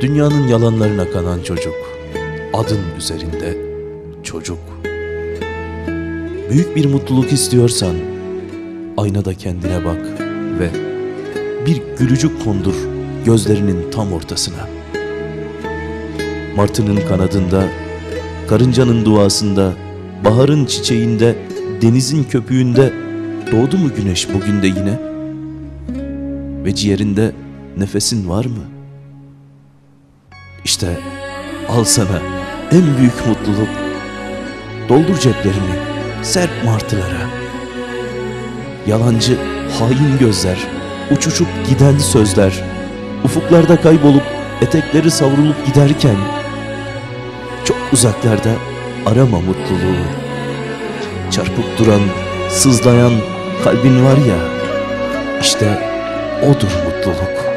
Dünyanın yalanlarına kanan çocuk. Adın üzerinde çocuk. Büyük bir mutluluk istiyorsan aynada kendine bak ve bir gülücük kondur gözlerinin tam ortasına. Martının kanadında, karıncanın duasında, baharın çiçeğinde, denizin köpüğünde doğdu mu güneş bugün de yine? Ve ciğerinde nefesin var mı? İşte al sana en büyük mutluluk. Doldur ceplerini, serp martılara. Yalancı, hain gözler, uçuşup giden sözler, ufuklarda kaybolup etekleri savrulup giderken, çok uzaklarda arama mutluluğu. Çarpıp duran, sızlayan kalbin var ya, işte odur mutluluk.